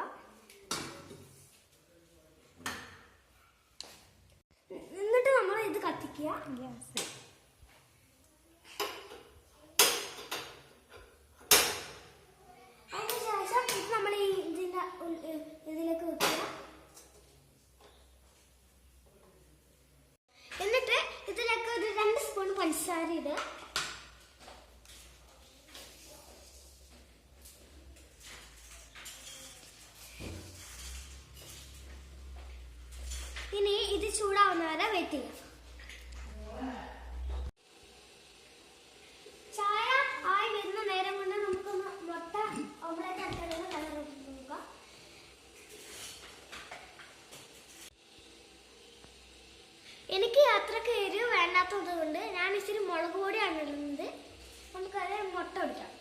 കൊടുക്കാം എന്നിട്ട് നമ്മൾ ഇത് കത്തിക്കുക. ഗ്യാസ് അതിനുശേഷം ഇത് നമ്മൾ ഈ ഇതിന്റെ ഇതിലേക്ക് വെക്കുക. എന്നിട്ട് ഇതിലേക്ക് ഒരു രണ്ട് സ്പൂൺ പഞ്ചസാര ഇടുക. ചൂടാവുന്ന വരെ വെയിറ്റ് ചെയ്യാം. ചായ ആയി വരുന്ന നേരം കൊണ്ട് നമുക്കൊന്ന് മുട്ട ഓംലെറ്റ് എനിക്ക് അത്രയ്ക്ക് എരിവ് വേണ്ടാത്തത് കൊണ്ട് ഞാൻ ഇച്ചിരി മുളക് പൊടിയാണ് ഇടുന്നത് നമുക്കത് മുട്ട ഒടിക്കാം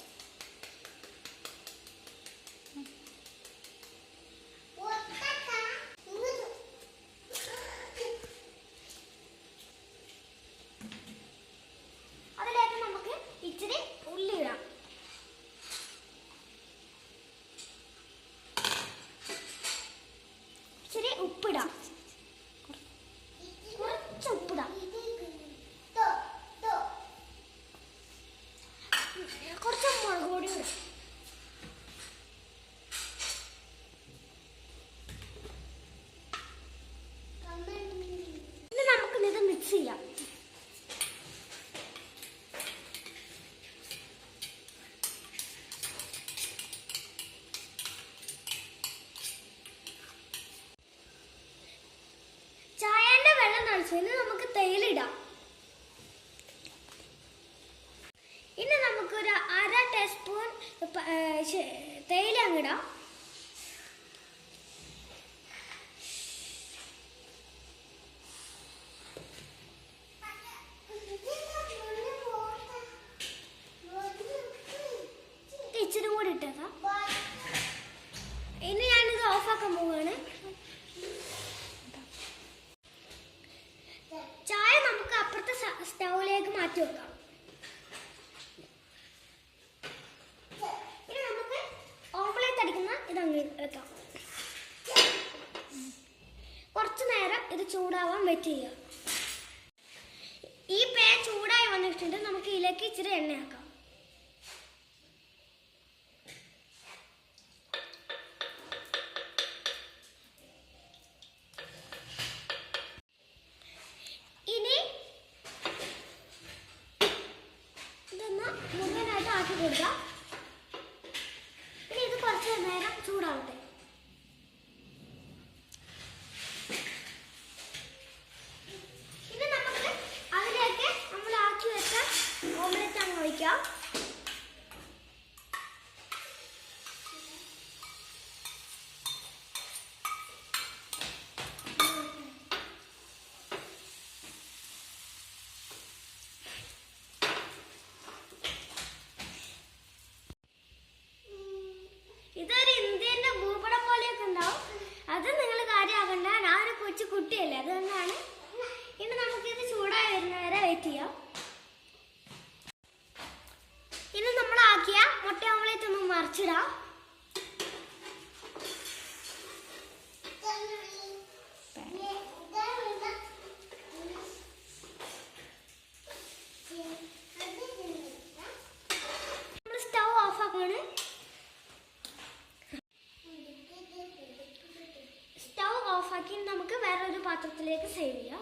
അതിലേക്ക് നമുക്ക് ഇച്ചിരി ഉള്ളി ഇടാം ഇച്ചിരി ഉപ്പിടാം കുറച്ച് ഉപ്പിടാം കുറച്ച് മുളക് പൊടി ഇടാം ഇനി നമുക്ക് ഇത് മിക്സ് ചെയ്യാം ചായന്റെ നനച്ചതിന് നമുക്ക് തേയിലിടാം ഇനി നമുക്കൊരു അര ടീസ്പൂൺ തേയില അങ്ങിടാം ഇച്ചിരി കൂടി ഇട്ടേക്കാം ഇനി ഞാനിത് ഓഫാക്കാൻ പോവുകയാണ് ചായ നമുക്ക് അപ്പുറത്തെ സ- സ്റ്റൗവിലേക്ക് മാറ്റി വെക്കാം ഇനി നമുക്ക് ഓംലെറ്റ് അടിക്കുന്ന ഇതങ്ങ് വെക്കാം കുറച്ച് നേരം ഇത് ചൂടാവാൻ വെയിറ്റ് ചെയ്യുക. ഈ പേ ചൂടായി വന്നിട്ടുണ്ട് നമുക്ക് ഇതിലേക്ക് ഇച്ചിരി എണ്ണയാക്കാം ഇനി ഇതൊന്ന് മുഴുവനായിട്ട് ആക്കി കൊടുക്കാം ഇനി ഇത് കുറച്ച് നേരം ചൂടാവട്ടെ ഇനി നമുക്ക് അതിലേക്ക് നമ്മൾ ആക്കി വെച്ച ഓംലെറ്റ് അങ്ങ് ഒഴിക്കാം ഇതൊരു ഇന്ത്യന്റെ ഭൂപടം പോലെയൊക്കെ ഉണ്ടാവും. അത് നിങ്ങൾ കാര്യമാകണ്ട ഞാൻ ഒരു കൊച്ചു കുട്ടിയല്ലേ അത് തന്നെയാണ് ഇനി നമുക്കിത് ചൂടായി വരുന്നവരെ വെയിറ്റ് ചെയ്യാം. ഇനി നമ്മളാക്കിയ മുട്ട ഓംലേറ്റ് ഒന്ന് മറിച്ചിടാം. വേറൊരു പാത്രത്തിലേക്ക് സേവ് ചെയ്യാം.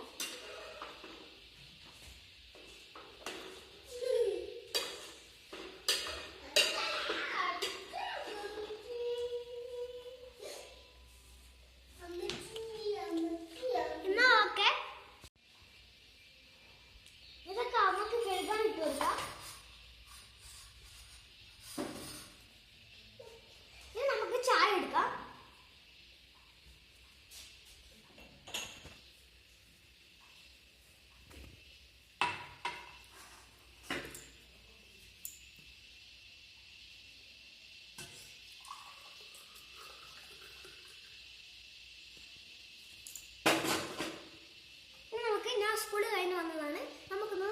തന്നെ വന്നതാണ്. നമുക്കൊന്ന്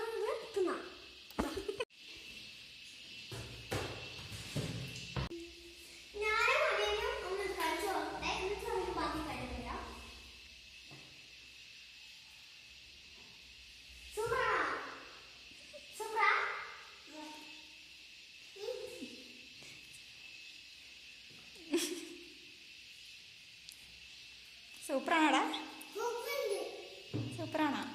തിന്നാം. സൂപ്പറാണോടാ. സൂപ്പറാണോ.